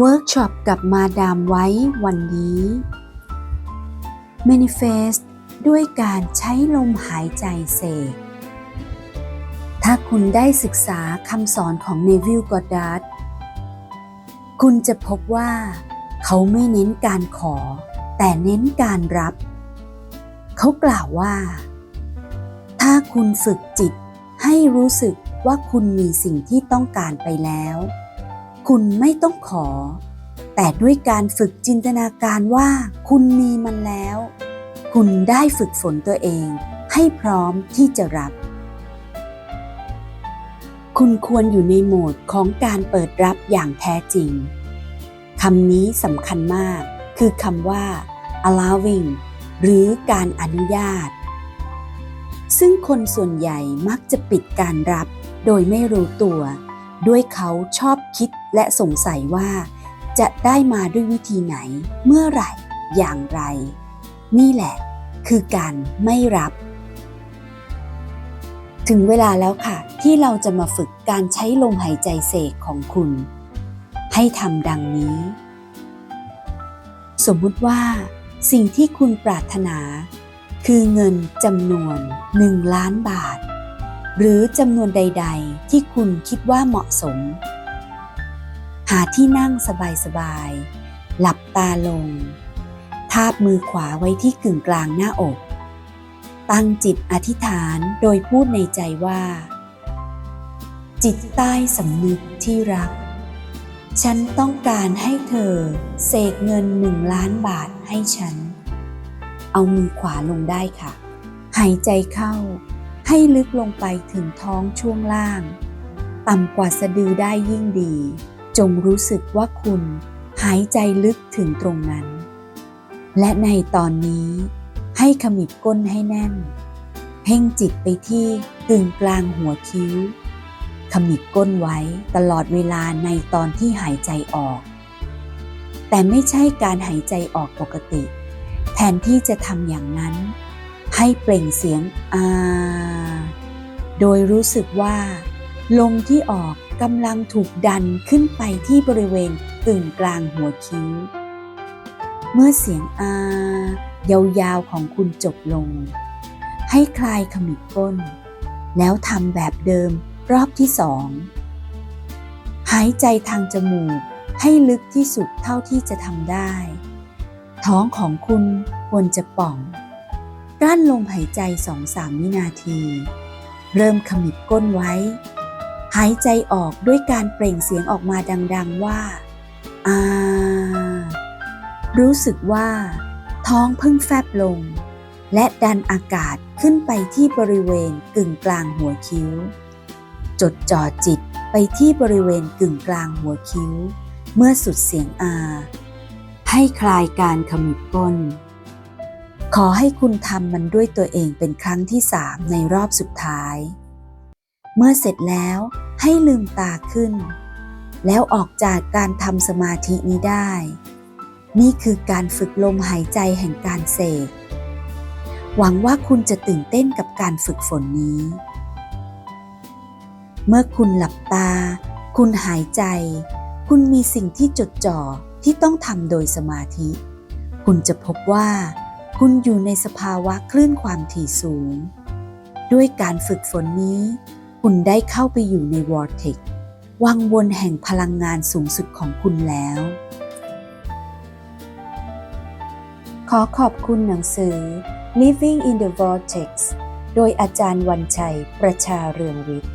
เวิร์กช็อปกับมาดามไว้วันนี้ Manifest ด้วยการใช้ลมหายใจเสก ถ้าคุณได้ศึกษาคำสอนของเนวิลกอดดาร์ดคุณจะพบว่า เขาไม่เน้นการขอ แต่เน้นการรับ เขากล่าวว่า ถ้าคุณฝึกจิตให้รู้สึกว่าคุณมีสิ่งที่ต้องการไปแล้ว คุณไม่ต้องขอ แต่ด้วยการฝึกจินตนาการว่าคุณมีมันแล้ว คุณได้ฝึกฝนตัวเองให้พร้อมที่จะรับ คุณควรอยู่ในโหมดของการเปิดรับอย่างแท้จริงคำนี้สำคัญมาก คือคำว่า allowing หรือการอนุญาต ซึ่งคนส่วนใหญ่มักจะปิดการรับโดยไม่รู้ตัว ด้วยเขาชอบคิดและสงสัยว่า จะได้มาด้วยวิธีไหน เมื่อไหร่ อย่างไร นี่แหละ คือการไม่รับ ถึงเวลาแล้วค่ะ ที่เราจะมาฝึกการใช้ลมหายใจเสกของคุณ ให้ทำดังนี้ สมมุติว่า สิ่งที่คุณปรารถนา คือเงินจำนวน1ล้านบาท หรือจำนวนใด ๆ ที่คุณคิดว่าเหมาะสม หาที่นั่งสบายๆ หลับตาลง ทาบมือขวาไว้ที่กึ่งกลางหน้าอก ตั้งจิตอธิษฐานโดยพูดในใจว่า จิตใต้สำนึกที่รัก ฉันต้องการให้เธอเสกเงินหนึ่งล้านบาทให้ฉัน เอามือขวาลงได้ค่ะ หายใจเข้า ให้ลึกลงไปถึงท้องช่วงล่าง ต่ำกว่าสะดือได้ยิ่งดี จงรู้สึกว่าคุณหายใจลึกถึงตรงนั้น และในตอนนี้ให้ขมิบก้นให้แน่น เพ่งจิตไปที่กึ่งกลางหัวคิ้ว ขมิบก้นไว้ตลอดเวลาในตอนที่หายใจออก แต่ไม่ใช่การหายใจออกปกติ แทนที่จะทำอย่างนั้น ให้เปล่งเสียงอาโดยรู้สึกว่า ลมที่ออกกำลังถูกดันขึ้นไปที่บริเวณกึ่งกลางหัวคิ้ว เมื่อเสียงอา ยาวๆของคุณจบลง ให้คลายขมิบก้น แล้วทำแบบเดิมรอบที่สอง หายใจทางจมูกให้ลึกที่สุดเท่าที่จะทำได้ ท้องของคุณควรจะป่อง กลั้นลมหายใจสองสามวินาที เริ่มขมิบก้นไว้ หายใจออกด้วยการเปล่งเสียงออกมาดัง ๆว่าอารู้สึกว่า ท้องเพิ่งแฟบลง และดันอากาศขึ้นไปที่บริเวณกึ่งกลางหัวคิ้ว จดจ่อจิตไปที่บริเวณกึ่งกลางหัวคิ้ว เมื่อสุดเสียงอา ให้คลายการขมิบก้น ขอให้คุณทำมันด้วยตัวเองเป็นครั้งที่สามในรอบสุดท้าย เมื่อเสร็จแล้วให้ลืมตาขึ้น แล้วออกจากการทำสมาธินี้ได้ นี่คือการฝึกลมหายใจแห่งการเสกหวังว่าคุณจะตื่นเต้นกับการฝึกฝนนี้ เมื่อคุณหลับตา คุณหายใจ คุณมีสิ่งที่จดจ่อที่ต้องทำโดยสมาธิ คุณจะพบว่า คุณอยู่ในสภาวะคลื่นความถี่สูง ด้วยการฝึกฝนนี้ คุณได้เข้าไปอยู่ในวอร์เทกวังวนแห่งพลังงานสูงสุดของคุณแล้ว ขอขอบคุณหนังสือ Living in the Vortex โดยอาจารย์วันชัยประชาเรืองวิทย์